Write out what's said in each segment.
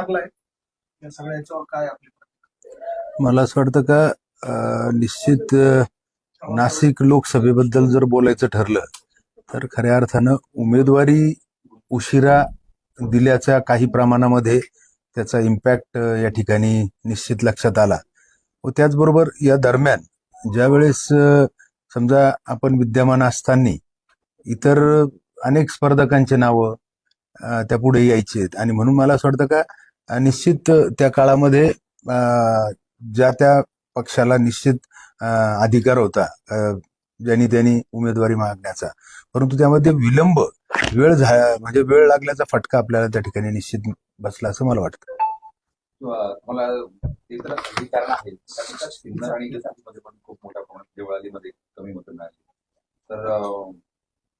लागलाय? या सगळ्या याच्यावर काय आपली मला असं वाटतं का निश्चित नाशिक लोकसभेबद्दल जर बोलायचं ठरलं तर खऱ्या अर्थानं उमेदवारी उशिरा दिल्याच्या काही प्रमाणामध्ये त्याचा इम्पॅक्ट या ठिकाणी निश्चित लक्षात आला. व त्याचबरोबर या दरम्यान ज्यावेळेस समजा आपण विद्यमान असताना इतर अनेक स्पर्धकांचे नावं त्यापुढे त्या पुढे यायची आहेत आणि म्हणून मला असं वाटतं का निश्चित त्या काळामध्ये ज्या त्या पक्षाला निश्चित अधिकार होता ज्यांनी त्यांनी उमेदवारी मागण्याचा. परंतु त्यामध्ये विलंब वेळ झाला म्हणजे वेळ लागल्याचा फटका आपल्याला त्या ठिकाणी निश्चित बसला असं मला वाटतं. मला ते तर कारण आहे सिन्नर आणि पण खूप मोठ्या प्रमाणात देवळालीमध्ये कमी मतं मिळाली तर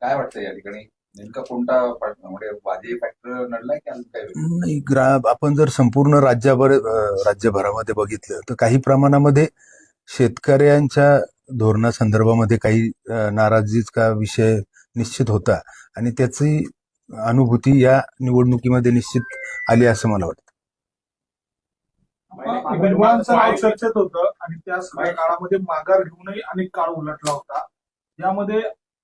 काय वाटतं या ठिकाणी? नेमका कोणता पार्ट- म्हणजे वादी फॅक्टर नडलाय की अजून काय वेगळं? नाही ग्रा आपण जर संपूर्ण राज्याभर अं, राज्यभरामध्ये बघितलं तर काही प्रमाणामध्ये शेतकऱ्यांच्या धोरणासंदर्भामध्ये काही अं, नाराजीचा विषय निश्चित होता. आणि त्याची अनुभूती या निवडणुकीमध्ये निश्चित आली असं मला वाटतं. नाव चर्चेत होतं आणि त्या सगळ्या काळामध्ये माघार घेऊनही अनेक काळ उलटला होता. यामध्ये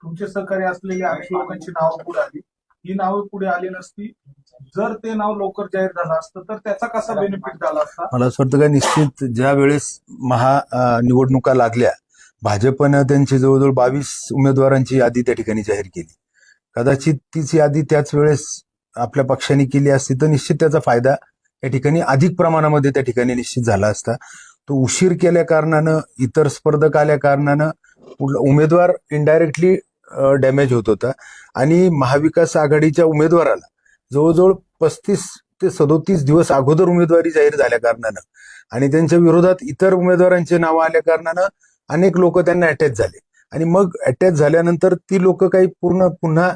तुमचे सहकारी असलेली अनेक लोकांची नावं पुढे आली. ही नावं पुढे आली नसती जर ते नाव लवकर जाहीर झालं असतं तर त्याचा कसा बेनिफिट झाला असता? मला असं वाटतं काय निश्चित ज्या वेळेस महा अं, निवडणुका लागल्या भाजपनं त्यांची जवळजवळ बावीस उमेदवारांची यादी त्या ठिकाणी जाहीर केली. कदाचित तीच यादी त्याच वेळेस आपल्या पक्षाने केली असती तर निश्चित त्याचा फायदा या ठिकाणी अधिक प्रमाणामध्ये त्या ठिकाणी निश्चित झाला असता. तो उशीर केल्या कारणानं इतर स्पर्धक आल्या कारणानं उल- उमेदवार इनडायरेक्टली डॅमेज होत होता. आणि महाविकास आघाडीच्या उमेदवाराला जवळजवळ पस्तीस ते सदोतीस दिवस अगोदर उमेदवारी जाहीर झाल्या कारणानं आणि त्यांच्या विरोधात इतर उमेदवारांचे नावं आल्या कारणानं अनेक लोक त्यांना अटॅच झाले. आणि मग अटॅच झाल्यानंतर ती लोक काही पूर्ण पुन्हा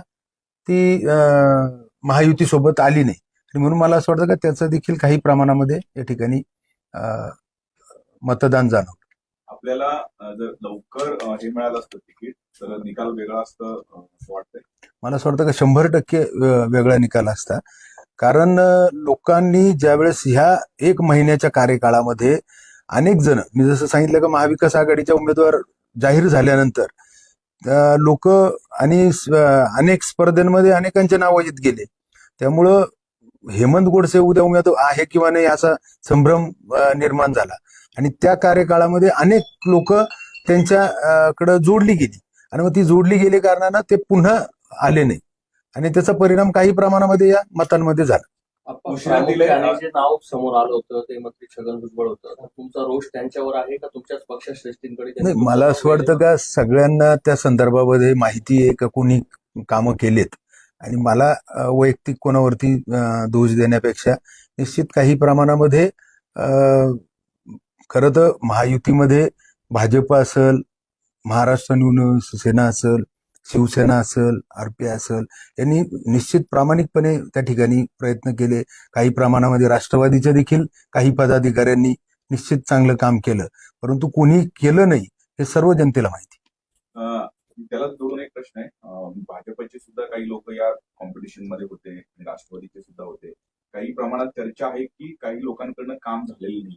ती महायुती महायुतीसोबत आली नाही. आणि म्हणून मला असं वाटतं का त्याचं देखील काही प्रमाणामध्ये या ठिकाणी मतदान जाणवलं आपल्याला जर लवकर हे मिळालं असतं तिकीट तर निकाल वेगळा असतं असं वाटतंय. मला असं वाटतं का शंभर टक्के वेगळा निकाल असता. कारण लोकांनी ज्यावेळेस ह्या एक महिन्याच्या कार्यकाळामध्ये अनेक जण मी जसं सांगितलं का महाविकास आघाडीच्या उमेदवार जाहीर झाल्यानंतर लोक आणि अनेक स्पर्धेमध्ये अनेकांचे नाव येत गेले. त्यामुळं हेमंत गोडसे उद्या उमेदवार आहे किंवा नाही असा संभ्रम निर्माण झाला. आणि त्या कार्यकाळामध्ये अनेक लोक त्यांच्याकडे जोडली गेली. आणि मग ती जोडली गेली कारणानं ते पुन्हा आले नाही. आणि त्याचा परिणाम काही प्रमाणामध्ये या मतांमध्ये झाला. जे नाव समोर आलं होतं ते मंत्री छगन भुजबळ होतं. तुमचा रोष त्यांच्यावर आहे का? तुमच्याच पक्षश्रेष्ठींकडे मला असं वाटतं का सगळ्यांना त्या संदर्भामध्ये माहिती आहे का कोणी कामं केलेत. आणि मला वैयक्तिक कोणावरती दोष देण्यापेक्षा निश्चित काही प्रमाणामध्ये अ, खरं तर महायुतीमध्ये भाजप असेल महाराष्ट्र नवीन सेना असेल शिवसेना असेल आरपीआय असेल यांनी निश्चित प्रामाणिकपणे त्या ठिकाणी प्रयत्न केले. काही प्रमाणामध्ये राष्ट्रवादीच्या देखील काही पदाधिकाऱ्यांनी निश्चित चांगलं काम केलं. परंतु कोणी केलं नाही हे सर्व जनतेला माहिती. त्याला जोडून एक प्रश्न आहे. भाजपचे सुद्धा काही लोक या कॉम्पिटिशनमध्ये होते राष्ट्रवादीचे सुद्धा होते. काही प्रमाणात चर्चा आहे की काही लोकांकडनं काम झालेलं नाही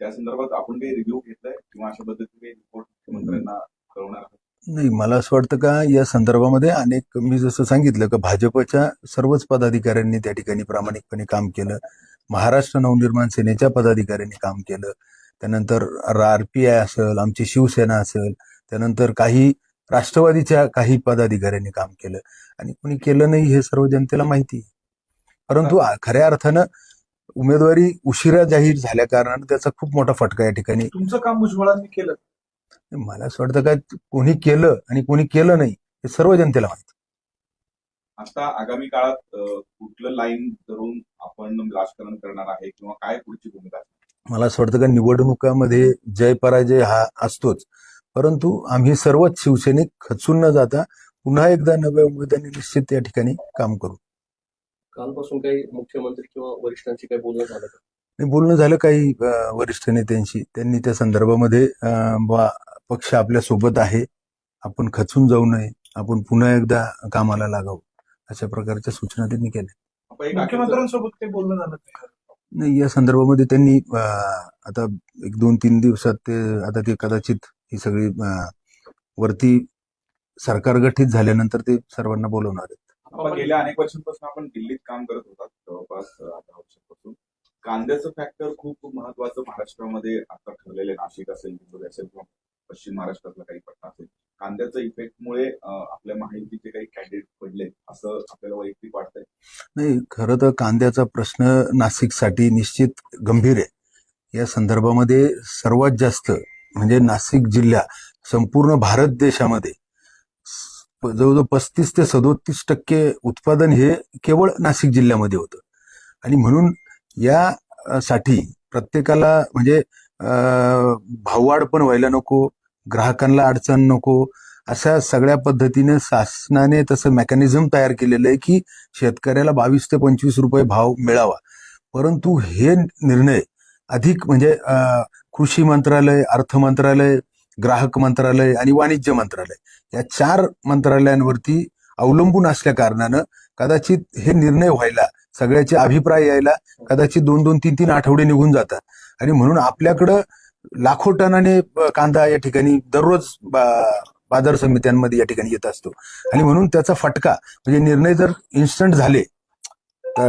त्या संदर्भात आपण काही रिव्ह्यू घेतलाय किंवा अशा पद्धतीने रिपोर्ट मुख्यमंत्र्यांना कळवणार नाही मला असं वाटतं का या संदर्भामध्ये अनेक मी जसं सांगितलं का भाजपच्या सर्वच पदाधिकाऱ्यांनी त्या ठिकाणी प्रामाणिकपणे काम केलं. महाराष्ट्र नवनिर्माण सेनेच्या पदाधिकाऱ्यांनी काम केलं. त्यानंतर आर पी आय असेल आमची शिवसेना असेल त्यानंतर काही राष्ट्रवादीच्या काही पदाधिकाऱ्यांनी काम केलं. आणि कोणी केलं नाही हे सर्व जनतेला माहिती आहे. परंतु खऱ्या अर्थानं उमेदवारी उशिरा जाहीर झाल्या कारणानं त्याचा खूप मोठा फटका या ठिकाणी. तुमचं काम भुजबळांनी केलं. मला असं वाटतं का कोणी केलं आणि कोणी केलं नाही हे सर्व जनतेला माहिती. आता आगामी काळात कुठलं लाईन धरून आपण राजकारण करणार आहे किंवा काय पुढची भूमिका? मला असं वाटतं का निवडणुकामध्ये जय पराजय हा असतोच. परंतु आम्ही सर्वच शिवसैनिक खचून न जाता पुन्हा एकदा नव्या उमेदवारांनी निश्चित या ठिकाणी काम करू. कालपासून काही मुख्यमंत्री किंवा वरिष्ठांशी काही बोलणं झालं का? बोलणं झालं काही वरिष्ठ नेत्यांशी. त्यांनी त्या संदर्भामध्ये बुवा, पक्ष आपल्यासोबत आहे. आपण खचून जाऊ नये. आपण पुन्हा एकदा कामाला लागावं. अशा प्रकारच्या सूचना त्यांनी केल्या. मुख्यमंत्र्यांसोबत काही बोलणं झालं नाही. नाही या संदर्भामध्ये त्यांनी आता एक दोन तीन दिवसात ते आता ते कदाचित ही सगळी वरती सरकार गठीत झाल्यानंतर ते सर्वांना बोलवणार आहेत. आपण गेल्या अनेक वर्षांपासून आपण दिल्लीत काम करत होतात जवळपास दहा वर्षांपासून. कांद्याचं फॅक्टर खूप महत्वाचं महाराष्ट्रामध्ये आता ठरलेलं आहे. नाशिक असेल हिंगोली असेल किंवा पश्चिम महाराष्ट्रातला काही पट्टा असेल. कांद्याच्या इफेक्टमुळे आपल्या माहितीचे काही कॅन्डिडेट पडले असं आपल्याला वैयक्तिक वाटतंय? नाही खरं तर कांद्याचा प्रश्न नाशिकसाठी निश्चित गंभीर आहे. या संदर्भामध्ये सर्वात जास्त म्हणजे नाशिक जिल्हा संपूर्ण भारत देशामध्ये जवळजवळ पस्तीस ते सदोतीस टक्के उत्पादन हे केवळ नाशिक जिल्ह्यामध्ये होतं. आणि म्हणून या साठी प्रत्येकाला म्हणजे भाववाढ पण व्हायला नको ग्राहकांना अडचण नको अशा सगळ्या पद्धतीने शासनाने तसं मेकॅनिझम तयार केलेलं आहे की शेतकऱ्याला बावीस ते पंचवीस रुपये भाव मिळावा. परंतु हे निर्णय अधिक म्हणजे कृषी मंत्रालय अर्थ मंत्रालय ग्राहक मंत्रालय आणि वाणिज्य मंत्रालय. या चार मंत्रालयांवरती अवलंबून असल्या कारणानं कदाचित हे निर्णय व्हायला सगळ्याचे अभिप्राय यायला कदाचित दोन दोन तीन तीन आठवडे निघून जातात. आणि म्हणून आपल्याकडं लाखो टनाने कांदा या ठिकाणी दररोज बा- बाजार समित्यांमध्ये या ठिकाणी येत असतो. आणि म्हणून त्याचा फटका म्हणजे निर्णय जर इन्स्टंट झाले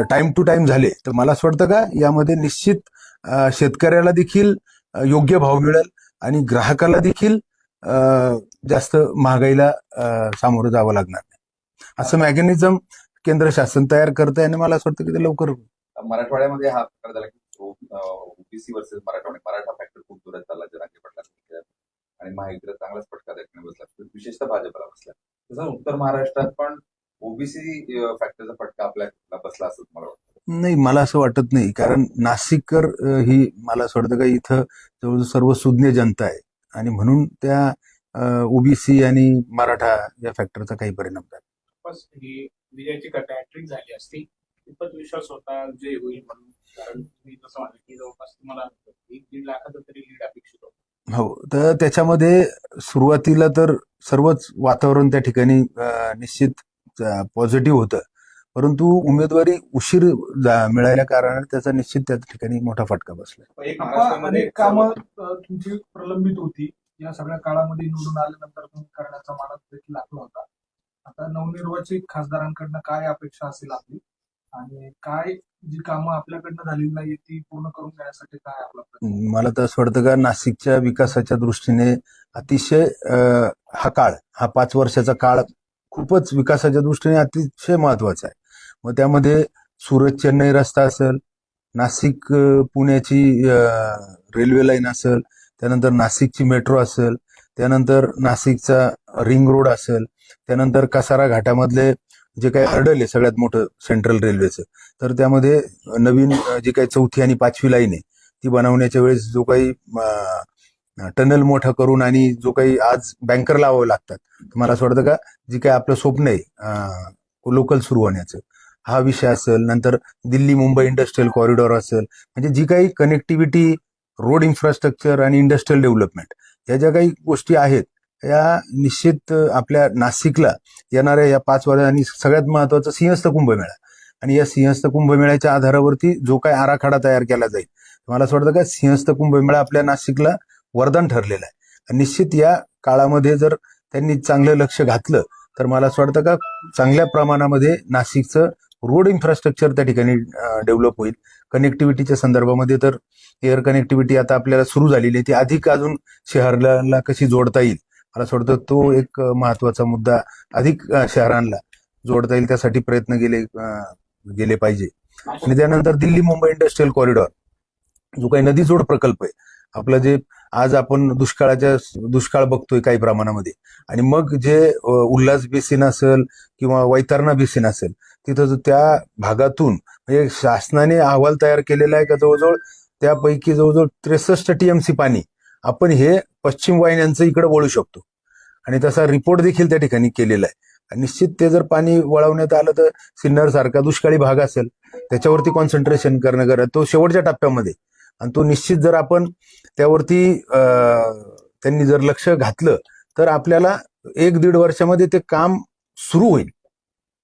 टाइम टू टाइम झाले तर मला असं वाटतं का यामध्ये निश्चित शेतकऱ्याला देखील योग्य भाव मिळेल. आणि ग्राहकाला देखील जास्त महागाईला सामोरं जावं लागणार नाही. असं मेकॅनिझम केंद्र शासन तयार करत आहे आणि मला असं वाटतं की ते लवकर मराठवाड्यामध्ये हा प्रकार झाला की OBC versus Marathwada Maratha factor खूप दूरात चालला जरांगे पडला आणि महायुतीला चांगलाच फटका देखणे बसला. विशेषतः भाजपला बसला. तसं उत्तर महाराष्ट्रात पण ओबीसी फॅक्टरचा फटका आपल्याला बसला असं मला वाटतं. नाही मला असं वाटत नाही. कारण नाशिककर ही मला असं वाटतं का इथं जवळजवळ सर्व सुज्ञ जनता आहे. आणि म्हणून त्या ओबीसी आणि मराठा या फॅक्टरचा काही परिणाम झाला. ही झाली असती. खूपच विश्वास होता जे होईल म्हणून. कारण तुम्ही जसं म्हणाल की जवळपास तुम्हाला एक दीड लाखाचं तरी लीड अपेक्षित होतं. हो तर त्याच्यामध्ये सुरुवातीला तर सर्वच वातावरण त्या ठिकाणी निश्चित पॉझिटिव्ह होतं. परंतु उमेदवारी उशीर मिळाल्या कारणाने त्याचा निश्चित त्या ठिकाणी मोठा फटका बसला. अनेक कामं तुमची प्रलंबित होती. या सगळ्या काळामध्ये निवडून आल्यानंतर तुम्ही करण्याचा मानस देखील लागला होता. आता नवनिर्वाचित खासदारांकडनं काय अपेक्षा असेल आपली? आणि काय जी कामं आपल्याकडनं झालेली नाही ती पूर्ण करून घेण्यासाठी काय आपला? मला तर असं वाटतं का नाशिकच्या विकासाच्या दृष्टीने अतिशय हा काळ हा पाच वर्षाचा काळ खूपच विकासाच्या दृष्टीने अतिशय महत्त्वाचा आहे. मग त्यामध्ये सुरत चेन्नई रस्ता असेल नाशिक पुण्याची रेल्वे लाईन असेल त्यानंतर नाशिकची मेट्रो असेल त्यानंतर नाशिकचा रिंग रोड असेल त्यानंतर कसारा घाटामधले जे काही हर्डल आहे सगळ्यात मोठं सेंट्रल रेल्वेचं तर त्यामध्ये नवीन जी काही चौथी आणि पाचवी लाईन आहे ती बनवण्याच्या वेळेस जो काही टनल मोठा करून आणि जो काही आज बँकर लावावं लागतात. मला असं वाटतं का? जी काही आपलं स्वप्न आहे लोकल सुरू होण्याचं. हा विषय असेल नंतर दिल्ली मुंबई इंडस्ट्रियल कॉरिडॉर असेल म्हणजे जी काही कनेक्टिव्हिटी रोड इन्फ्रास्ट्रक्चर आणि इंडस्ट्रियल डेव्हलपमेंट या ज्या काही गोष्टी आहेत या निश्चित आपल्या नाशिकला येणाऱ्या या पाच वर्ष आणि सगळ्यात महत्वाचं सिंहस्थ कुंभमेळा. आणि या सिंहस्थ कुंभमेळ्याच्या आधारावरती जो काही आराखडा तयार केला जाईल मला असं वाटतं का सिंहस्थ कुंभमेळा आपल्या नाशिकला वरदान ठरलेलं आहे. निश्चित या काळामध्ये जर त्यांनी चांगलं लक्ष घातलं तर मला असं वाटतं का चांगल्या प्रमाणामध्ये नाशिकचं रोड इन्फ्रास्ट्रक्चर त्या ठिकाणी डेव्हलप होईल. कनेक्टिव्हिटीच्या संदर्भामध्ये तर एअर कनेक्टिव्हिटी आता आपल्याला सुरू झालेली आहे. ती अधिक अजून शहराला कशी जोडता येईल? मला असं वाटतं तो एक महत्त्वाचा मुद्दा अधिक शहरांना जोडता येईल. त्यासाठी प्रयत्न गेले गेले पाहिजे. आणि त्यानंतर दिल्ली मुंबई इंडस्ट्रियल कॉरिडॉर जो काही नदी जोड प्रकल्प आहे. आपलं जे आज आपण दुष्काळाच्या दुष्काळ बघतोय काही प्रमाणामध्ये. आणि मग जे उल्हास बेसिन असेल किंवा वैतरणा बेसिन असेल तिथं जो त्या भागातून म्हणजे शासनाने अहवाल तयार केलेला आहे का जवळजवळ त्यापैकी जवळजवळ त्रेसष्ट टीएमसी पाणी आपण हे पश्चिम वाहिन्यांचं इकडे वळू शकतो. आणि तसा रिपोर्ट देखील त्या ठिकाणी केलेला आहे. आणि निश्चित ते जर पाणी वळवण्यात आलं तर सिन्नर सारखा दुष्काळी भाग असेल त्याच्यावरती कॉन्सन्ट्रेशन करणं गरज तो शेवटच्या टप्प्यामध्ये. आणि तो निश्चित जर आपण त्यावरती त्यांनी जर लक्ष घातलं तर आपल्याला एक दीड वर्षामध्ये ते काम सुरू होईल.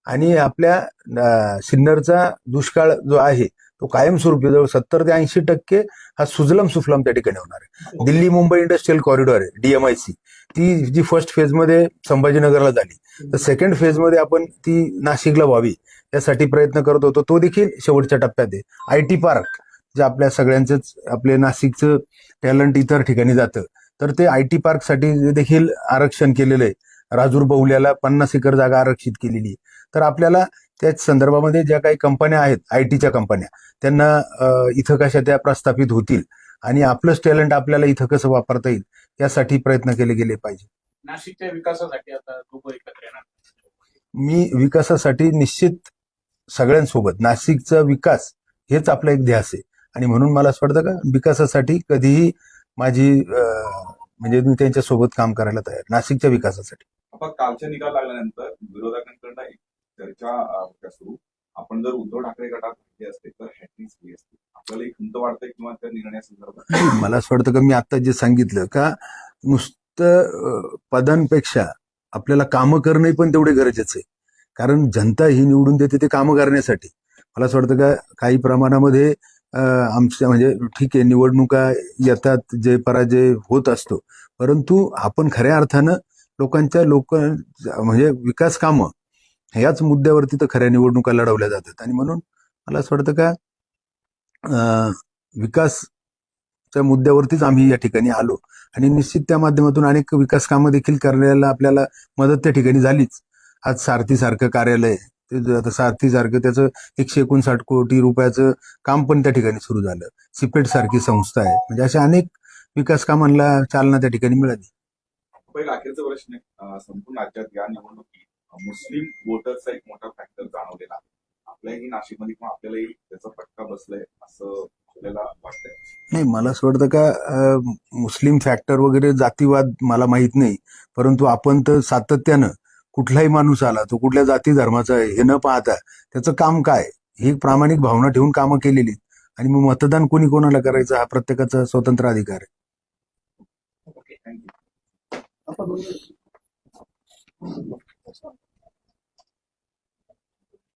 आणि आपल्या सिन्नरचा दुष्काळ जो आहे तो कायमस्वरूपी जवळ सत्तर ते ऐंशी टक्के हा सुजलम सुफलम त्या ठिकाणी होणार आहे. दिल्ली मुंबई इंडस्ट्रियल कॉरिडॉर आहे डीएमआयसी ती जी फर्स्ट फेजमध्ये संभाजीनगरला झाली तर सेकंड फेजमध्ये आपण ती नाशिकला व्हावी यासाठी प्रयत्न करत होतो. तो देखील शेवटच्या टप्प्यात आहे. आय टी पार्क जे आपल्या सगळ्यांचंच आपले नाशिकचं टॅलेंट इतर ठिकाणी जातं तर ते आय टी पार्कसाठी देखील आरक्षण केलेलं आहे. राजूर बहुल्याला पन्नास एकर जागा आरक्षित केलेली आहे. तर आपल्याला त्याच संदर्भामध्ये ज्या काही कंपन्या आहेत आय टीच्या कंपन्या त्यांना इथं कशा त्या प्रस्थापित होतील आणि आपलंच टॅलेंट आपल्याला इथं कसं वापरता येईल यासाठी प्रयत्न केले गेले पाहिजे. नाशिकच्या विकासासाठी आता दोघं एकत्र येणार. मी विकासासाठी निश्चित सगळ्यांसोबत नाशिकचा विकास हेच आपला एक ध्यास आहे. आणि म्हणून मला असं वाटतं का विकासासाठी कधीही माझी म्हणजे मी त्यांच्यासोबत काम करायला तयार नाशिकच्या विकासासाठी. आपण कालच्या निकाल लागल्यानंतर विरोधकांकडनं एक चर्चा सुरू. आपण जर उद्धव ठाकरे गटात राहिले असते तर हॅट्रिक झाली असते. आपल्याला एक खंत वाटते किंवा त्या निर्णयासंदर्भात मला असं वाटतं का मी आता जे सांगितलं का नुसतं पदांपेक्षा आपल्याला कामं करणे पण तेवढे गरजेचं आहे. कारण जनता ही निवडून देते ते कामं करण्यासाठी. मला असं वाटतं का काही प्रमाणामध्ये आमच्या म्हणजे ठीक आहे निवडणुका येतात जे पराजय होत असतो. परंतु आपण खऱ्या अर्थानं लोकांच्या लोक म्हणजे विकास कामं ह्याच मुद्द्यावरती तर खऱ्या निवडणुका लढवल्या जातात. आणि म्हणून मला असं वाटतं का विकासच्या मुद्द्यावरतीच आम्ही या ठिकाणी आलो. आणि निश्चित त्या माध्यमातून अनेक विकास कामं देखील करण्याला आपल्याला मदत त्या ठिकाणी झालीच. आज सारथी सारखं कार्यालय ते आता सारथीसारखं त्याचं एकशे एकोणसाठ कोटी रुपयाचं काम पण त्या ठिकाणी सुरू झालं. सिपेट सारखी संस्था आहे. म्हणजे अशा अनेक विकास कामांना चालना त्या ठिकाणी मिळाली. अखेरचा प्रश्न संपूर्ण राज्यात या निवडणुकीत मुस्लिम वोटर्सचा एक मोठा फॅक्टर जाणवलेला आहे. आपल्याही नाशिकमध्ये किंवा आपल्यालाही त्याचा फटका बसलाय असं आपल्याला वाटतंय. नाही मला असं वाटतं का अं, मुस्लिम फॅक्टर वगैरे जातीवाद मला माहीत नाही. परंतु आपण तर सातत्यानं कुठलाही माणूस आला तो कुठल्या जाती धर्माचा आहे हे न पाहता त्याचं काम काय? ही प्रामाणिक भावना ठेवून कामं केलेली आहेत. आणि मग मतदान कोणी कोणाला करायचं हा प्रत्येकाचा स्वतंत्र अधिकार आहे. थँक्यू